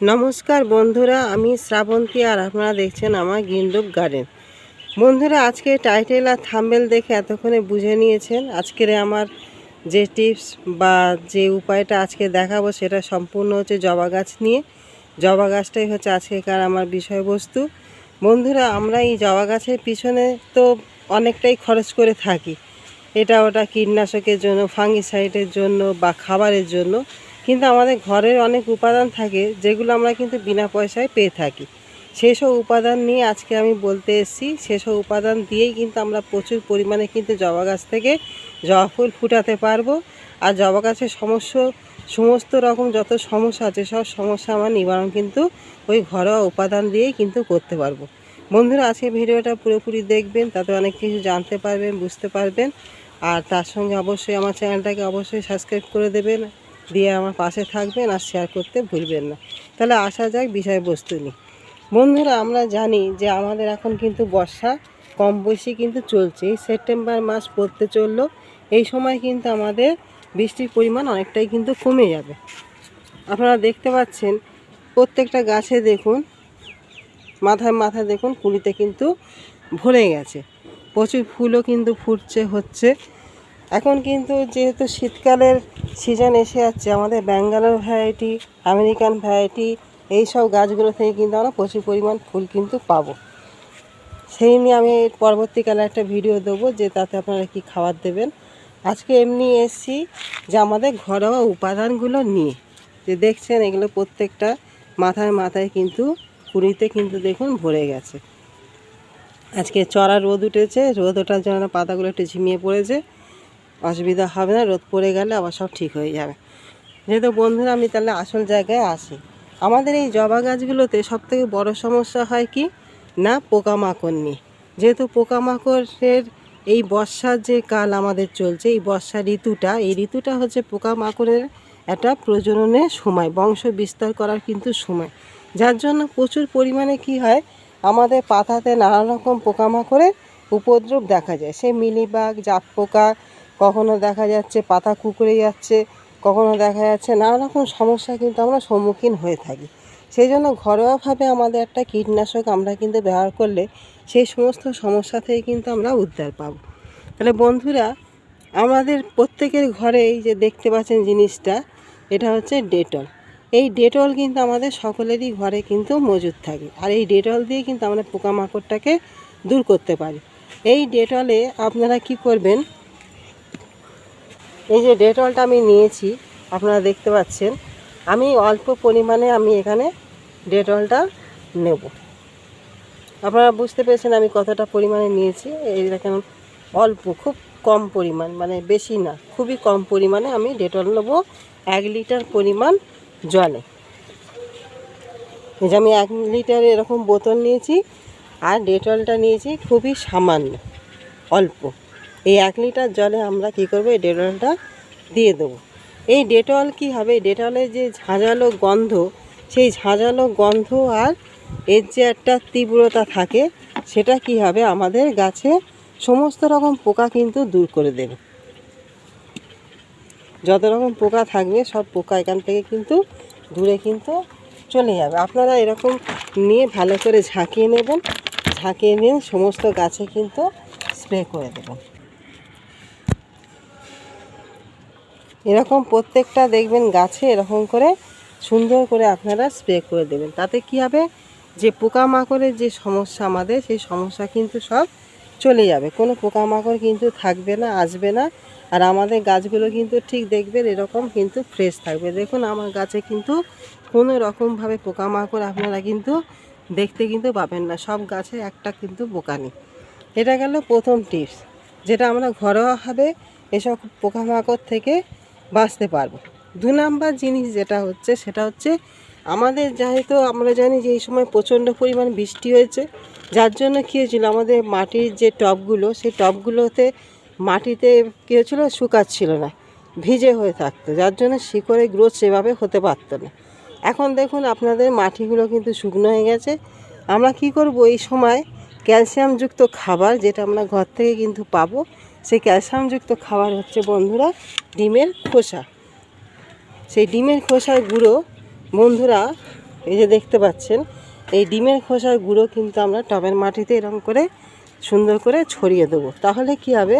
নমস্কার বন্ধুরা, আমি শ্রাবন্তী আর আপনারা দেখছেন আমার গিন্ডুপ গার্ডেন। বন্ধুরা, আজকে টাইটেল আর থাম্বেল দেখে এতক্ষণে বুঝে নিয়েছেন। আজকের আমার যে টিপস বা যে উপায়টা আজকে দেখাবো সেটা সম্পূর্ণ হচ্ছে জবা গাছ নিয়ে। জবা গাছটাই হচ্ছে আজকেকার আমার বিষয়বস্তু। বন্ধুরা, আমরা এই জবা গাছের পিছনে তো অনেকটাই খরচ করে থাকি। এটা ওটা কীটনাশকের জন্য, ফাঙ্গিসাইডের জন্য বা খাবারের জন্য। কিন্তু আমাদের ঘরের অনেক উপাদান থাকে, যেগুলো আমরা কিন্তু বিনা পয়সায় পেয়ে থাকি। সেসব উপাদান নিয়ে আজকে আমি বলতে এসেছি, সেসব উপাদান দিয়েই কিন্তু আমরা প্রচুর পরিমাণে কিন্তু জবা গাছ থেকে জবা ফুল ফুটাতে পারব। আর জবা গাছের সমস্যা সমস্ত রকম যত সমস্যা আছে, সব সমস্যা আমার নিবারণ কিন্তু ওই ঘরোয়া উপাদান দিয়েই কিন্তু করতে পারব। বন্ধুরা আজকে ভিডিওটা পুরোপুরি দেখবেন, তাতে অনেক কিছু জানতে পারবেন, বুঝতে পারবেন। আর তার সঙ্গে অবশ্যই আমার চ্যানেলটাকে অবশ্যই সাবস্ক্রাইব করে দেবেন। দিয়ে আমার পাশে থাকবেন আর শেয়ার করতে ভুলবেন না। তাহলে আসা যাক বিষয়বস্তু নিয়ে। বন্ধুরা, আমরা জানি যে আমাদের এখন কিন্তু বর্ষা কম বেশি কিন্তু চলছে। এই সেপ্টেম্বর মাস পড়তে চলল। এই সময় কিন্তু আমাদের বৃষ্টির পরিমাণ অনেকটাই কিন্তু কমে যাবে। আপনারা দেখতে পাচ্ছেন, প্রত্যেকটা গাছে দেখুন, মাথায় মাথায় দেখুন, কুড়িতে কিন্তু ভরে গেছে। প্রচুর ফুলও কিন্তু ফুটছে, হচ্ছে। এখন কিন্তু যেহেতু শীতকালের সিজন এসে যাচ্ছে, আমাদের ব্যাঙ্গালোর ভ্যারাইটি আমেরিকান ভ্যারাইটি এই সব গাছগুলো থেকে কিন্তু আমরা প্রচুর পরিমাণ ফুল কিন্তু পাবো। সেই নিয়ে আমি পরবর্তীকালে একটা ভিডিও দেবো যে তাতে আপনারা কি খাবার দেবেন। আজকে এমনি এসছি যে আমাদের ঘরোয়া উপাদানগুলো নিয়ে। যে দেখছেন এগুলো প্রত্যেকটা মাথায় মাথায় কিন্তু কুড়িতে কিন্তু দেখুন ভরে গেছে। আজকে চড়া রোদ উঠেছে, রোদ ওঠার জন্য পাতাগুলো একটু ঝিমিয়ে পড়েছে। অসুবিধা হবে না, রোদ পড়ে গেলে আবার সব ঠিক হয়ে যাবে। যেহেতু বন্ধুরা, আমি তাহলে আসল জায়গায় আসি। আমাদের এই জবা গাছগুলোতে সবথেকে বড় সমস্যা হয় কি? না পোকামাকড় নিয়ে যেহেতু পোকামাকড়ের এই বর্ষার যে কাল আমাদের চলছে, এই বর্ষা ঋতুটা, এই ঋতুটা হচ্ছে পোকামাকড়ের একটা প্রজননের সময়, বংশ বিস্তার করার কিন্তু সময়। যার জন্য প্রচুর পরিমাণে কি হয়? আমাদের পাতাতে নানা রকম পোকামাকড়ের উপদ্রব দেখা যায়। সে মিলিবাগ জাপ পোকা কখনো দেখা যাচ্ছে পাতা কুকড়ে যাচ্ছে, কখনো দেখা যাচ্ছে নানা রকম সমস্যা কিন্তু আমরা সম্মুখীন হয়ে থাকি। সেই জন্য ঘরোয়াভাবে আমাদের একটা কীটনাশক আমরা কিন্তু ব্যবহার করলে সেই সমস্ত সমস্যা থেকে কিন্তু আমরা উদ্ধার পাব। তাহলে বন্ধুরা, আমাদের প্রত্যেকের ঘরে এই যে দেখতে পাচ্ছেন জিনিসটা, এটা হচ্ছে ডেটল। এই ডেটল কিন্তু আমাদের সকলেরই ঘরে কিন্তু মজুদ থাকে। আর এই ডেটল দিয়ে কিন্তু আমরা পোকামাকড়টাকে দূর করতে পারি। এই ডেটলে আপনারা কি করবেন এই যে ডেটলটা আমি নিয়েছি, আপনারা দেখতে পাচ্ছেন, আমি অল্প পরিমাণে আমি এখানে ডেটলটা নেব। আপনারা বুঝতে পেরেছেন আমি কতটা পরিমাণে নিয়েছি দেখেন, অল্প, খুব কম পরিমাণ মানে বেশি না, খুবই কম পরিমাণে আমি ডেটল নেব এক লিটার পরিমাণ জলে। এই যে আমি এক লিটার এরকম বোতল নিয়েছি, আর ডেটলটা নিয়েছি খুবই সামান্য, অল্প। এই এক লিটার জলে আমরা কি করব? এই ডেটলটা দিয়ে দেবো। এই ডেটল কি হবে? ডেটলের যে ঝাঁঝালো গন্ধ, সেই ঝাঁঝালো গন্ধ আর এর যে একটা তীব্রতা থাকে, সেটা কি হবে? আমাদের গাছে সমস্ত রকম পোকা কিন্তু দূর করে দেবে। যত রকম পোকা থাকবে, সব পোকা এখান থেকে কিন্তু দূরে কিন্তু চলে যাবে। আপনারা এরকম নিয়ে ভালো করে ঝাঁকিয়ে নেবেন। ঝাঁকিয়ে নিয়ে সমস্ত গাছে কিন্তু স্প্রে করে দেবেন। এরকম প্রত্যেকটা দেখবেন গাছে এরকম করে সুন্দর করে আপনারা স্প্রে করে দেবেন। তাতে কি হবে? যে পোকামাকড়ের যে সমস্যা আমাদের, সেই সমস্যা কিন্তু সব চলে যাবে। কোনো পোকামাকড় কিন্তু থাকবে না, আসবে না। আর আমাদের গাছগুলো কিন্তু ঠিক দেখবেন এরকম কিন্তু ফ্রেশ থাকবে। দেখুন, আমার গাছে কিন্তু কোনো রকমভাবে পোকামাকড় আপনারা কিন্তু দেখতে কিন্তু পাবেন না। সব গাছে একটা কিন্তু পোকা নেই। এটা গেল প্রথম টিপস যেটা আমরা ঘরোয়াভাবে এসব পোকামাকড় থেকে বাঁচতে পারব। দু নাম্বার জিনিস যেটা হচ্ছে, সেটা হচ্ছে আমাদের যেহেতু আমরা জানি যে এই সময় প্রচণ্ড পরিমাণ বৃষ্টি হয়েছে, যার জন্য কী হয়েছিল, আমাদের মাটির যে টবগুলো, সেই টবগুলোতে মাটিতে কী হয়েছিলো, শুকাচ্ছিল না, ভিজে হয়ে থাকতো, যার জন্য শিকড়ে গ্রোথ সেভাবে হতে পারতো না। এখন দেখুন আপনাদের মাটিগুলো কিন্তু শুকনো হয়ে গেছে। আমরা কি করব, এই সময় ক্যালসিয়ামযুক্ত খাবার যেটা আমরা ঘর থেকে কিন্তু পাবো সেই ক্যালসিয়ামযুক্ত খাবার হচ্ছে বন্ধুরা ডিমের খোসা। সেই ডিমের খোসার গুঁড়ো বন্ধুরা, এই যে দেখতে পাচ্ছেন, এই ডিমের খোসার গুঁড়ো কিন্তু আমরা টবের মাটিতে এরকম করে সুন্দর করে ছড়িয়ে দেবো। তাহলে কি হবে?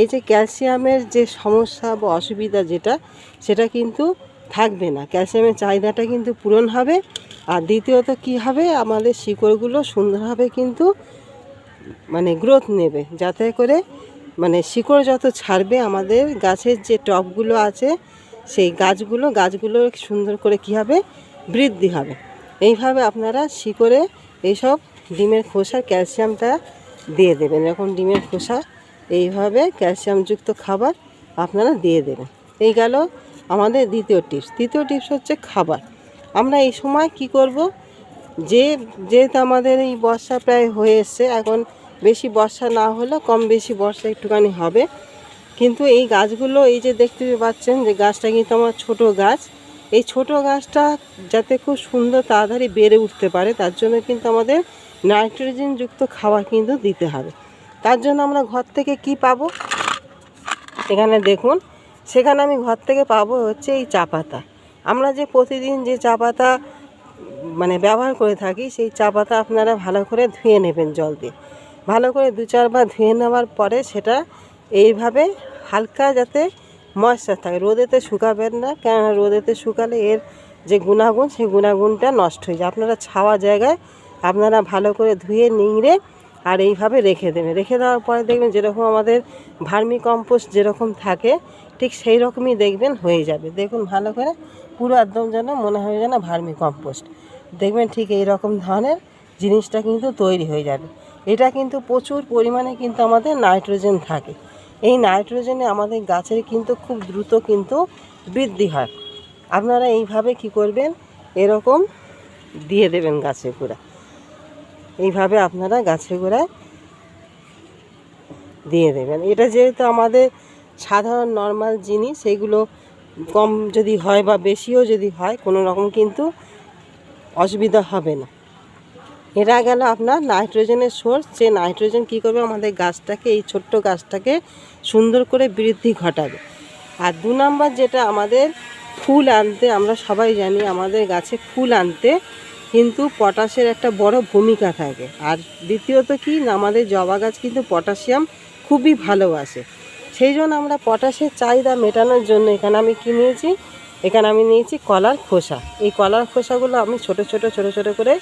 এই যে ক্যালসিয়ামের যে সমস্যা বা অসুবিধা যেটা, সেটা কিন্তু থাকবে না। ক্যালসিয়ামের চাহিদাটা কিন্তু পূরণ হবে। আর দ্বিতীয়ত কি হবে? আমাদের শিকড়গুলো সুন্দরভাবে কিন্তু মানে গ্রোথ নেবে, যাতে করে মানে শিকড় যত ছাড়বে আমাদের গাছের যে টবগুলো আছে, সেই গাছগুলো গাছগুলো সুন্দর করে কী হবে? বৃদ্ধি হবে। এইভাবে আপনারা শিকড়ে এইসব ডিমের খোসা, ক্যালসিয়ামটা দিয়ে দেবেন। এরকম ডিমের খোসা, এইভাবে ক্যালসিয়ামযুক্ত খাবার আপনারা দিয়ে দেবেন। এই গেল আমাদের দ্বিতীয় টিপস। তৃতীয় টিপস হচ্ছে খাবার। আমরা এই সময় কি করব? যে, যেহেতু আমাদের এই বর্ষা প্রায় হয়ে এসছে, এখন বেশি বর্ষা না হলেও কম বেশি বর্ষা একটুখানি হবে। কিন্তু এই গাছগুলো, এই যে দেখতে পাচ্ছেন যে গাছটা কিন্তু আমার ছোট গাছ, এই ছোট গাছটা যাতে খুব সুন্দর তাড়াতাড়ি বেড়ে উঠতে পারে, তার জন্য কিন্তু আমাদের নাইট্রোজেনযুক্ত খাবার কিন্তু দিতে হবে। তার জন্য আমরা ঘর থেকে কি পাবো? এখানে দেখুন, সেখানে আমি ঘর থেকে পাবো হচ্ছে এই চা পাতা। আমরা যে প্রতিদিন যে চা পাতা মানে ব্যবহার করে থাকি, সেই চা পাতা আপনারা ভালো করে ধুয়ে নেবেন জল দিয়ে। ভালো করে দু চারবার ধুয়ে নেওয়ার পরে সেটা এইভাবে হালকা যাতে ময়েশ্চার থাকে। রোদেতে শুকাবেন না, কেননা রোদেতে শুকালে এর যে গুণাগুণ, সেই গুণাগুণটা নষ্ট হয়ে যায়। আপনারা ছাওয়া জায়গায় আপনারা ভালো করে ধুয়ে, নিংড়ে আর এইভাবে রেখে দেবেন। রেখে দেওয়ার পরে দেখবেন যেরকম আমাদের ভার্মি কম্পোস্ট যেরকম থাকে, ঠিক সেই রকমই দেখবেন হয়ে যাবে। দেখুন ভালো করে পুরো একদম যেন মনে হয় যেন ভার্মি কম্পোস্ট। দেখবেন ঠিক এই রকম ধরনের জিনিসটা কিন্তু তৈরি হয়ে যাবে। এটা কিন্তু প্রচুর পরিমাণে কিন্তু আমাদের নাইট্রোজেন থাকে। এই নাইট্রোজেনে আমাদের গাছের কিন্তু খুব দ্রুত কিন্তু বৃদ্ধি হয়। আপনারা এইভাবে কি করবেন? এরকম দিয়ে দেবেন গাছের গোড়া। এইভাবে আপনারা গাছের গোড়ায় দিয়ে দেবেন। এটা যেহেতু আমাদের সাধারণ নর্মাল জিনিস, সেগুলো কম যদি হয় বা বেশিও যদি হয়, কোনো রকম কিন্তু অসুবিধা হবে না। এরা গেল আপনার নাইট্রোজেনের সোর্স, যে নাইট্রোজেন কী করবে আমাদের গাছটাকে, এই ছোট্ট গাছটাকে সুন্দর করে বৃদ্ধি ঘটাবে। আর দু নম্বর যেটা আমাদের ফুল আনতে, আমরা সবাই জানি আমাদের গাছে ফুল আনতে কিন্তু পটাশের একটা বড় ভূমিকা থাকে। আর দ্বিতীয়ত কি না আমাদের জবা গাছ কিন্তু পটাশিয়াম খুবই ভালোবাসে। সেই জন্য আমরা পটাশের চাহিদা মেটানোর জন্য এখানে আমি কী নিয়েছি? এখানে আমি নিয়েছি কলার খোসা। এই কলার খোসাগুলো আমি ছোট ছোট ছোট ছোট করে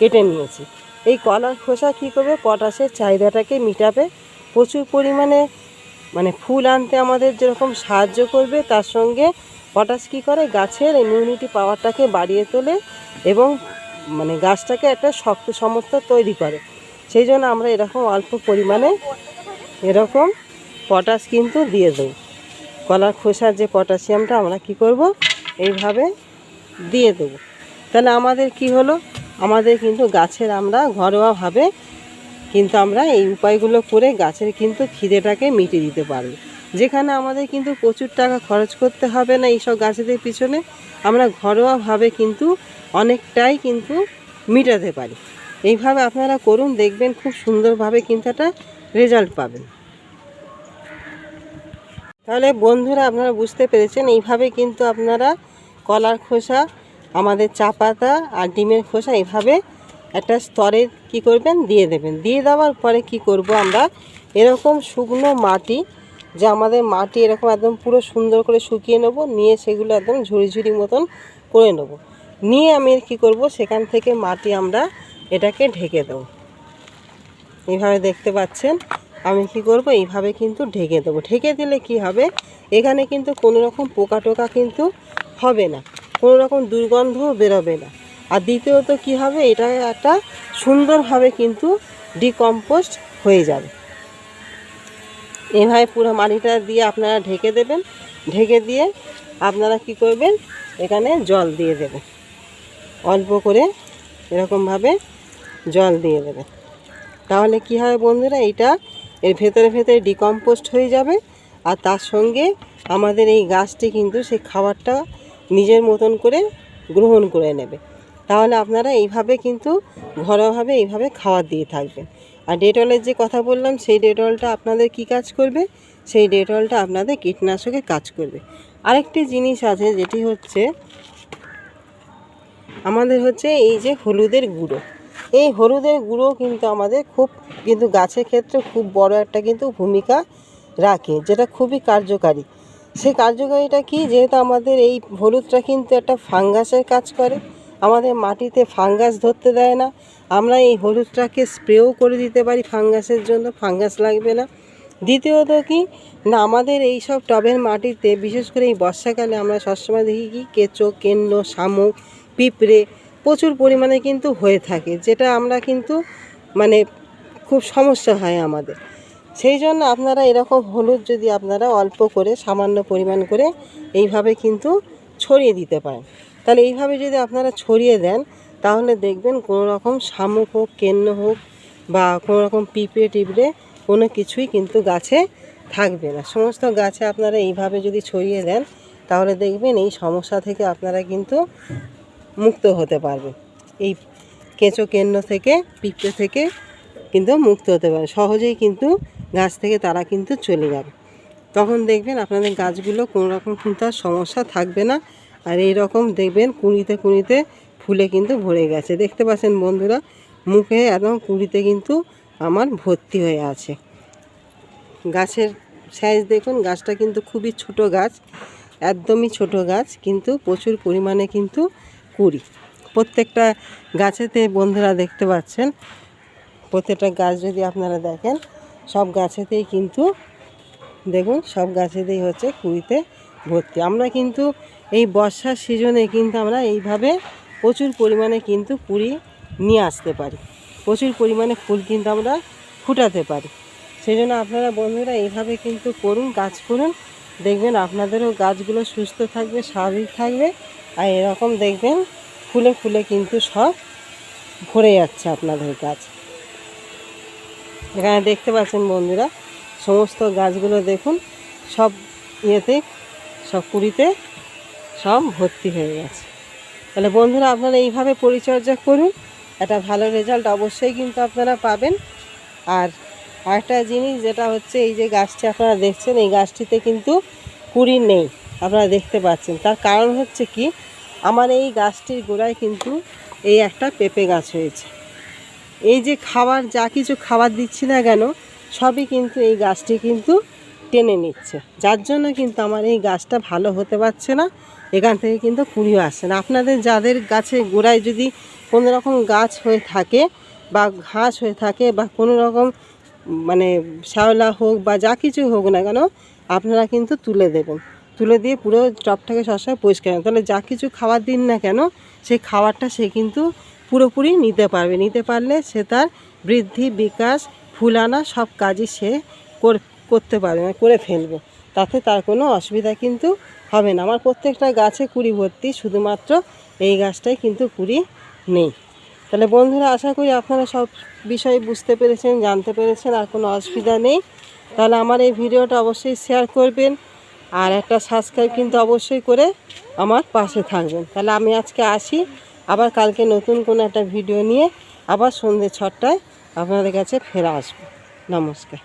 কেটে নিয়েছি। এই কলার খোসা কী করবে? পটাশের চাহিদাটাকে মিটাবে। প্রচুর পরিমাণে মানে ফুল আনতে আমাদের যেরকম সাহায্য করবে, তার সঙ্গে পটাশ কী করে? গাছের ইমিউনিটি পাওয়ারটাকে বাড়িয়ে তোলে এবং মানে গাছটাকে একটা শক্ত সমস্ত তৈরি করে। সেই জন্য আমরা এরকম অল্প পরিমাণে এরকম পটাশ কিন্তু দিয়ে দেবো। কলার খোসার যে পটাশিয়ামটা আমরা কি করব? এইভাবে দিয়ে দেবো। তাহলে আমাদের কি হলো? আমাদের কিন্তু গাছের আমরা ঘরোয়াভাবে কিন্তু আমরা এই উপায়গুলো করে গাছের কিন্তু খিদেটাকে মিটিয়ে দিতে পারব। যেখানে আমাদের কিন্তু প্রচুর টাকা খরচ করতে হবে না এইসব গাছেদের পিছনে। আমরা ঘরোয়াভাবে কিন্তু অনেকটাই কিন্তু মিটাতে পারি। এইভাবে আপনারা করুন, দেখবেন খুব সুন্দরভাবে কিন্তু একটা রেজাল্ট পাবেন। তাহলে বন্ধুরা, আপনারা বুঝতে পেরেছেন, এইভাবে কিন্তু আপনারা কলার খোসা আমাদের চা পাতা আর ডিমের খোসা এভাবে একটা স্তরে কি করবেন? দিয়ে দেবেন। দিয়ে দেওয়ার পরে কি করব আমরা? এরকম শুকনো মাটি, যে আমাদের মাটি এরকম একদম পুরো সুন্দর করে শুকিয়ে নেব, নিয়ে সেগুলো একদম ঝুড়ি ঝুড়ি মতন করে নেব। নিয়ে আমি কি করব? সেখান থেকে মাটি আমরা এটাকে ঢেকে দেবো। এইভাবে দেখতে পাচ্ছেন? আমি কি করব? এইভাবে কিন্তু ঢেকে দেবো। ঢেকে দিলে কি হবে? এখানে কিন্তু কোনো রকম পোকা টোকা কিন্তু হবে না। কোনো রকম দুর্গন্ধও বেরোবে না। আর দ্বিতীয়ত কি হবে? এটা একটা সুন্দরভাবে কিন্তু ডিকম্পোস্ট হয়ে যাবে। এভাবে পুরো মাটিটা দিয়ে আপনারা ঢেকে দেবেন। ঢেকে দিয়ে আপনারা কি করবেন? এখানে জল দিয়ে দেবেন। অল্প করে এরকমভাবে জল দিয়ে দেবেন। তাহলে কি হয় বন্ধুরা? এটা এর ভেতরে ভেতরে ডিকম্পোস্ট হয়ে যাবে। আর তার সঙ্গে আমাদের এই গাছটি কিন্তু সেই খাবারটা নিজের মতন করে গ্রহণ করে নেবে। তাহলে আপনারা এইভাবে কিন্তু ঘরোয়াভাবে এইভাবে খাবার দিয়ে থাকবেন। আর ডেটলের যে কথা বললাম, সেই ডেটলটা আপনাদের কি কাজ করবে? সেই ডেটলটা আপনাদের কীটনাশকের কাজ করবে। আরেকটি জিনিস আছে, যেটি হচ্ছে আমাদের হচ্ছে এই যে হলুদের গুঁড়ো। এই হলুদের গুঁড়ো কিন্তু আমাদের খুব কিন্তু গাছের ক্ষেত্রে খুব বড় একটা কিন্তু ভূমিকা রাখে, যেটা খুবই কার্যকারী। সেই কার্যকারিতা কি? যেহেতু আমাদের এই হলুদটা কিন্তু একটা ফাঙ্গাসের কাজ করে। আমাদের মাটিতে ফাঙ্গাস ধরতে দেয় না। আমরা এই হলুদটাকে স্প্রেও করে দিতে পারি ফাঙ্গাসের জন্য, ফাঙ্গাস লাগবে না। দ্বিতীয়ত কি? না, আমাদের এই সব টবের মাটিতে, বিশেষ করে এই বর্ষাকালে আমরা সবসময় দেখি কি? কেঁচো, কেন্ন, শামুক, পিঁপড়ে প্রচুর পরিমাণে কিন্তু হয়ে থাকে, যেটা আমরা কিন্তু মানে খুব সমস্যা হয় আমাদের। সেই জন্য আপনারা এরকম হলুদ যদি আপনারা অল্প করে, সামান্য পরিমাণ করে এইভাবে কিন্তু ছড়িয়ে দিতে পারেন। তাহলে এইভাবে যদি আপনারা ছড়িয়ে দেন, তাহলে দেখবেন কোনো রকম শামুক হোক, কেন্ন হোক বা কোনো রকম পিঁপড়ে টিপড়ে কোনো কিছুই কিন্তু গাছে থাকবে না। সমস্ত গাছে আপনারা এইভাবে যদি ছড়িয়ে দেন, তাহলে দেখবেন এই সমস্যা থেকে আপনারা কিন্তু মুক্ত হতে পারবেন। এই কেঁচো কেন্ন থেকে, পিঁপড়ে থেকে কিন্তু মুক্ত হতে পারে সহজেই কিন্তু গাছ থেকে তারা কিন্তু চলে যাবে। তখন দেখবেন আপনাদের গাছগুলো কোনো রকম কিন্তু আর সমস্যা থাকবে না। আর এই রকম দেখবেন কুঁড়িতে কুঁড়িতে ফুলে কিন্তু ভরে গেছে। দেখতে পাচ্ছেন বন্ধুরা, মুখে একদম কুঁড়িতে কিন্তু আমার ভর্তি হয়ে আছে। গাছের সাইজ দেখুন, গাছটা কিন্তু খুবই ছোট গাছ, একদমই ছোট গাছ, কিন্তু প্রচুর পরিমাণে কিন্তু কুড়ি। প্রত্যেকটা গাছেতে বন্ধুরা দেখতে পাচ্ছেন, প্রত্যেকটা গাছ যদি আপনারা দেখেন সব গাছেতেই কিন্তু, দেখুন, সব গাছেতেই হচ্ছে কুড়িতে ভর্তি। আমরা কিন্তু এই বর্ষার সিজনে কিন্তু আমরা এইভাবে প্রচুর পরিমাণে কিন্তু কুড়ি নিয়ে আসতে পারি। প্রচুর পরিমাণে ফুল কিন্তু আমরা ফুটাতে পারি। সেই জন্য আপনারা বন্ধুরা এইভাবে কিন্তু করুন, গাছ করুন। দেখবেন আপনাদেরও গাছগুলো সুস্থ থাকবে, স্বাভাবিক থাকবে। আর এরকম দেখবেন ফুলে ফুলে কিন্তু সব ভরে যাচ্ছে আপনাদের গাছ। এখানে দেখতে পাচ্ছেন বন্ধুরা, সমস্ত গাছগুলো দেখুন, সব ইয়েতে, সব কুড়িতে সব ভর্তি হয়ে গেছে। তাহলে বন্ধুরা, আপনারা এইভাবে পরিচর্যা করুন, একটা ভালো রেজাল্ট অবশ্যই কিন্তু আপনারা পাবেন। আর আরেকটা জিনিস, যেটা হচ্ছে এই যে গাছটি আপনারা দেখছেন, এই গাছটিতে কিন্তু কুড়ি নেই, আপনারা দেখতে পাচ্ছেন। তার কারণ হচ্ছে কি, আমার এই গাছটির গোড়ায় কিন্তু এই একটা পেঁপে গাছ হয়েছে। এই যে খাবার, যা কিছু খাবার দিচ্ছি না কেন, সবই কিন্তু এই গাছটি কিন্তু টেনে নিচ্ছে। যার জন্য কিন্তু আমার এই গাছটা ভালো হতে পারছে না, এখান থেকে কিন্তু কুড়িও আসছে না। আপনাদের যাদের গাছে গোড়ায় যদি কোনো রকম গাছ হয়ে থাকে বা ঘাস হয়ে থাকে বা কোনো রকম মানে শ্যাওলা হোক বা যা কিছু হোক না কেন, আপনারা কিন্তু তুলে দেবেন। তুলে দিয়ে পুরো টপটাকে সবসময় পরিষ্কার। তাহলে যা কিছু খাবার দিন না কেন, সেই খাবারটা সে কিন্তু পুরোপুরি নিতে পারবে। নিতে পারলে সে তার বৃদ্ধি, বিকাশ, ফুলানা সব কাজই সে কর- করতে পারবে মানে করে ফেলবে। তাতে তার কোনো অসুবিধা কিন্তু হবে না। আমার প্রত্যেকটা গাছে কুড়ি ভর্তি, শুধুমাত্র এই গাছটাই কিন্তু কুড়ি নেই। তাহলে বন্ধুরা, আশা করি আপনারা সব বিষয় বুঝতে পেরেছেন, জানতে পেরেছেন, আর কোনো অসুবিধা নেই। তাহলে আমার এই ভিডিওটা অবশ্যই শেয়ার করবেন, আর একটা সাবস্ক্রাইব কিন্তু অবশ্যই করে আমার পাশে থাকবেন। তাহলে আমি আজকে আসি। আবার কালকে নতুন কোনো একটা ভিডিও নিয়ে আবার সন্ধ্যে ছটায় আপনাদের কাছে ফেরা আসব। নমস্কার।